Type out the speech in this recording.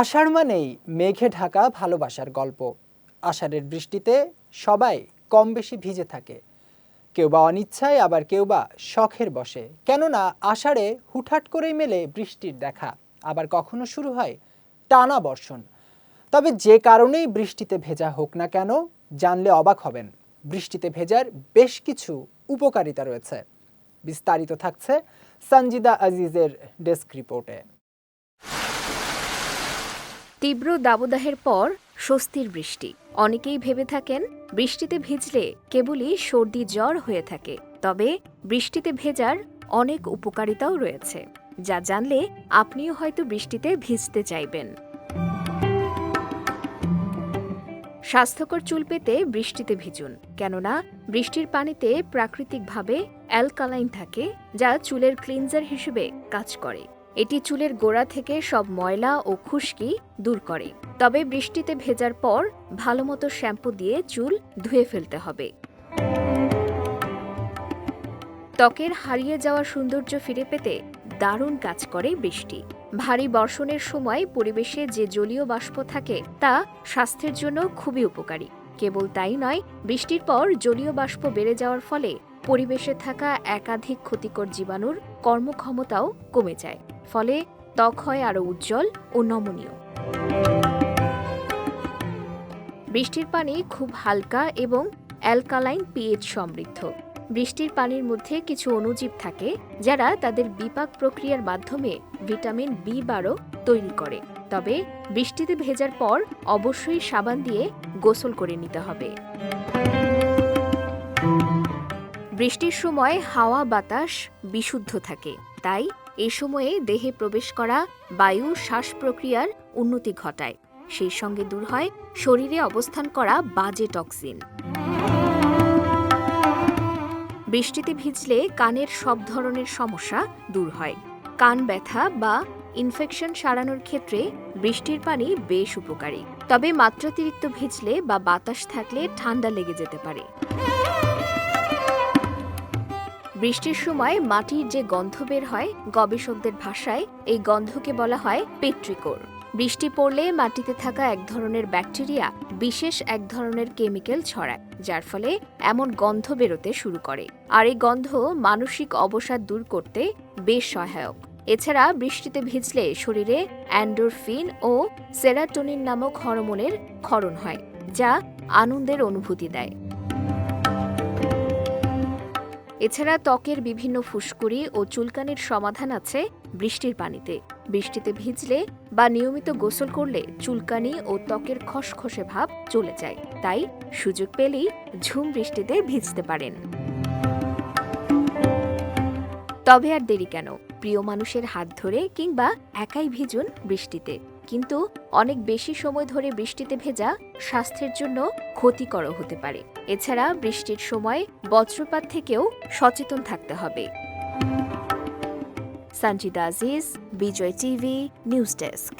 আষাঢ় মানেই মেঘে ঢাকা ভালোবাসার গল্প। আষাঢ়ের বৃষ্টিতে সবাই কম বেশি ভিজে থাকে। কেউ বা অনিচ্ছায়, আবার কেউ বা শখের বসে কেননা আষাঢ়ে হুটহাট করেই মেলে বৃষ্টির দেখা। আবার কখনো শুরু হয় টানা বর্ষণ। তবে যে কারণেই বৃষ্টিতে ভেজা হোক না কেন, জানলে অবাক হবেন। বৃষ্টিতে ভেজার বেশ কিছু উপকারিতা রয়েছে। বিস্তারিত থাকছে সঞ্জিদা আজিজের ডেস্ক রিপোর্টে। তীব্র দাবদাহের পর স্বস্তির বৃষ্টি। অনেকেই ভেবে থাকেন, বৃষ্টিতে ভিজলে কেবলই সর্দি জ্বর হয়ে থাকে। তবে বৃষ্টিতে ভেজার অনেক উপকারিতাও রয়েছে, যা জানলে আপনিও হয়তো বৃষ্টিতে ভিজতে চাইবেন। স্বাস্থ্যকর চুল পেতে বৃষ্টিতে ভিজুন, কেননা বৃষ্টির পানিতে প্রাকৃতিকভাবে অ্যালকালাইন থাকে, যা চুলের ক্লিনজার হিসেবে কাজ করে। এটি চুলের গোড়া থেকে সব ময়লা ও খুশকি দূর করে। তবে বৃষ্টিতে ভেজার পর ভালোমতো শ্যাম্পু দিয়ে চুল ধুয়ে ফেলতে হবে। ত্বকের হারিয়ে যাওয়া সৌন্দর্য ফিরে পেতে দারুণ কাজ করে বৃষ্টি। ভারী বর্ষণের সময় পরিবেশে যে জলীয় বাষ্প থাকে তা স্বাস্থ্যের জন্য খুবই উপকারী। কেবল তাই নয়, বৃষ্টির পর জলীয় বাষ্প বেড়ে যাওয়ার ফলে পরিবেশে থাকা একাধিক ক্ষতিকর জীবাণুর কর্মক্ষমতাও কমে যায়। ফলে ত্বক হয় আরও উজ্জ্বল ও নমনীয়। বৃষ্টির পানি খুব হালকা এবং অ্যালকালাইন পিএইচ সমৃদ্ধ। বৃষ্টির পানির মধ্যে কিছু অণুজীব থাকে যারা তাদের বিপাক প্রক্রিয়ার মাধ্যমে ভিটামিন বি বারো তৈরি করে। তবে বৃষ্টিতে ভেজার পর অবশ্যই সাবান দিয়ে গোসল করে নিতে হবে। বৃষ্টির সময় হাওয়া বাতাস বিশুদ্ধ থাকে, তাই এই সময়ে দেহে প্রবেশ করা বায়ু শ্বাস প্রক্রিয়ার উন্নতি ঘটায়। সেই সঙ্গে দূর হয় শরীরে অবস্থান করা বাজে টক্সিন। বৃষ্টিতে ভিজলে কানের সব ধরনের সমস্যা দূর হয়। কান ব্যথা বা ইনফেকশন সারানোর ক্ষেত্রে বৃষ্টির পানি বেশ উপকারী। তবে মাত্রাতিরিক্ত ভিজলে বা বাতাস থাকলে ঠান্ডা লেগে যেতে পারে। বৃষ্টির সময় মাটির যে গন্ধ বের হয় গবেষকদের ভাষায়, এই গন্ধকে বলা হয় পেট্রিকোর। বৃষ্টি পড়লে মাটিতে থাকা এক ধরনের ব্যাকটেরিয়া বিশেষ এক ধরনের কেমিক্যাল ছড়ায়, যার ফলে এমন গন্ধ বেরোতে শুরু করে। আর এই গন্ধ মানসিক অবসাদ দূর করতে বেশ সহায়ক। এছাড়া বৃষ্টিতে ভিজলে শরীরে অ্যান্ডোরফিন ও সেরাটোনিন নামক হরমোনের ক্ষরণ হয়, যা আনন্দের অনুভূতি দেয়। এছাড়া ত্বকের বিভিন্ন ফুসকুড়ি ও চুলকানির সমাধান আছে বৃষ্টির পানিতে। বৃষ্টিতে ভিজলে বা নিয়মিত গোসল করলে চুলকানি ও ত্বকের খসখসে ভাব চলে যায়। তাই সুযোগ পেলেই ঝুম বৃষ্টিতে ভিজতে পারেন। তবে আর দেরি কেন? প্রিয় মানুষের হাত ধরে কিংবা একাই ভিজুন বৃষ্টিতে। কিন্তু অনেক বেশি সময় ধরে বৃষ্টিতে ভেজা স্বাস্থ্যের জন্য ক্ষতিকর হতে পারে। এছাড়া বৃষ্টির সময় বজ্রপাত থেকেও সচেতন থাকতে হবে। Sanjida Aziz, Bijoy TV, news desk.